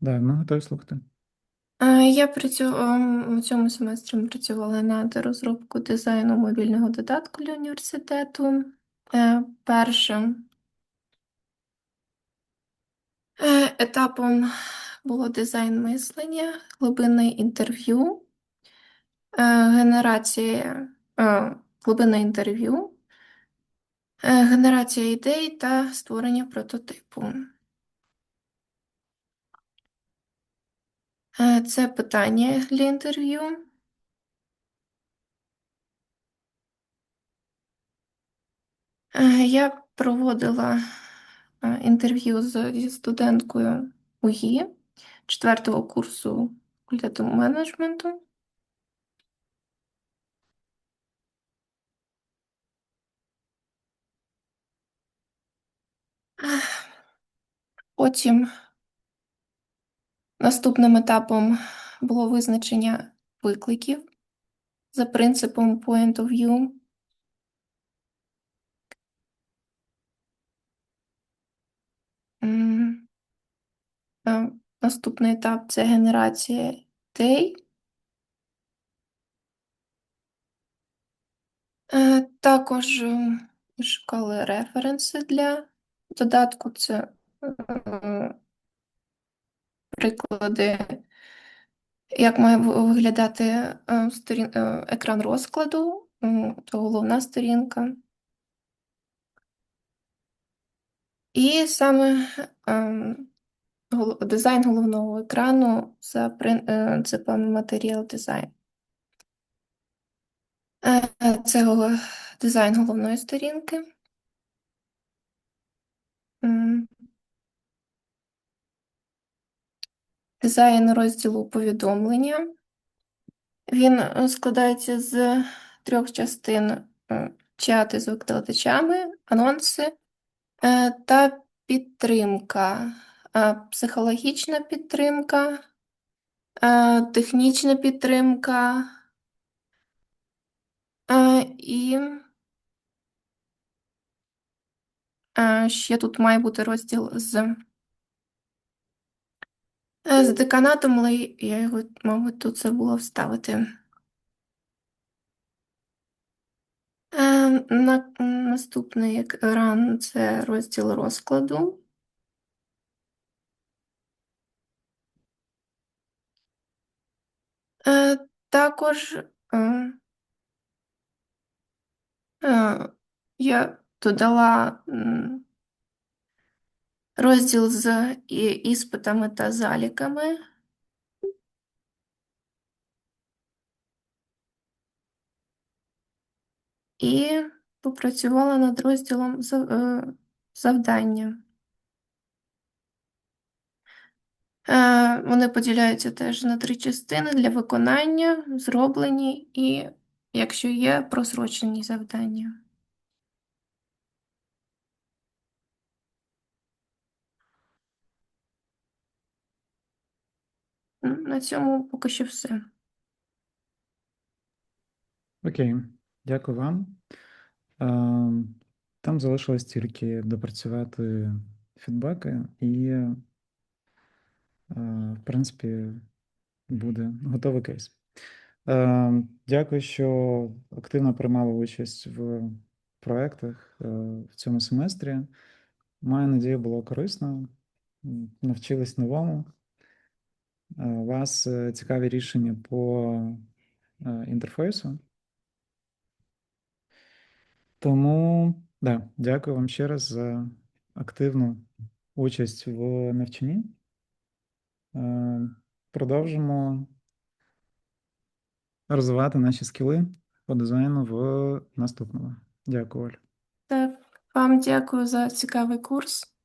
Да, ми готові слухати. Е, Я працю... у цьому семестрі працювала над розробкою дизайну мобільного додатку для університету. Е, Першим е, етапом було дизайн мислення, глибинне інтерв'ю, е, генерація глибинне інтерв'ю, генерація ідей та створення прототипу. Це питання для інтерв'ю. Е, Я проводила е, інтерв'ю зі студенткою УГІ четвертого курсу факультету менеджменту. Е, Потім наступним етапом було визначення викликів за принципом point of view. Наступний етап це генерація ідей. Е, Також е, шукали референси для додатку. Це е, приклади, як має виглядати е, сторін- е, екран розкладу, то головна сторінка. І саме ем, дизайн головного екрану за принципом матеріал дизайн. Е, Це дизайн головної сторінки. М, Дизайн розділу повідомлення. Він е, складається з трьох частин: е, чати з викладачами, анонси е, та підтримка, психологічна підтримка, технічна підтримка і ще тут має бути розділ з, з деканатом, але я його, мабуть, тут забула вставити. Е, На, наступний екран це розділ розкладу. Е, Також е, е, я додала розділ з іспитами та заліками. І попрацювала над розділом е, завдання. Е, Вони поділяються теж на три частини для виконання, зроблені і, якщо є, просрочені завдання. На цьому поки що все. Окей, дякую вам. Там залишилось тільки допрацювати фідбеки, і, в принципі, буде готовий кейс. Дякую, що активно приймали участь в проєктах в цьому семестрі. Маю надію, було корисно. Навчились новому. Е, вас е, цікаві рішення по е, інтерфейсу. Тому, да, дякую вам ще раз за активну участь в навчанні. Продовжимо розвивати наші скіли по дизайну в наступному. Дякую, Оль. Так, вам дякую за цікавий курс.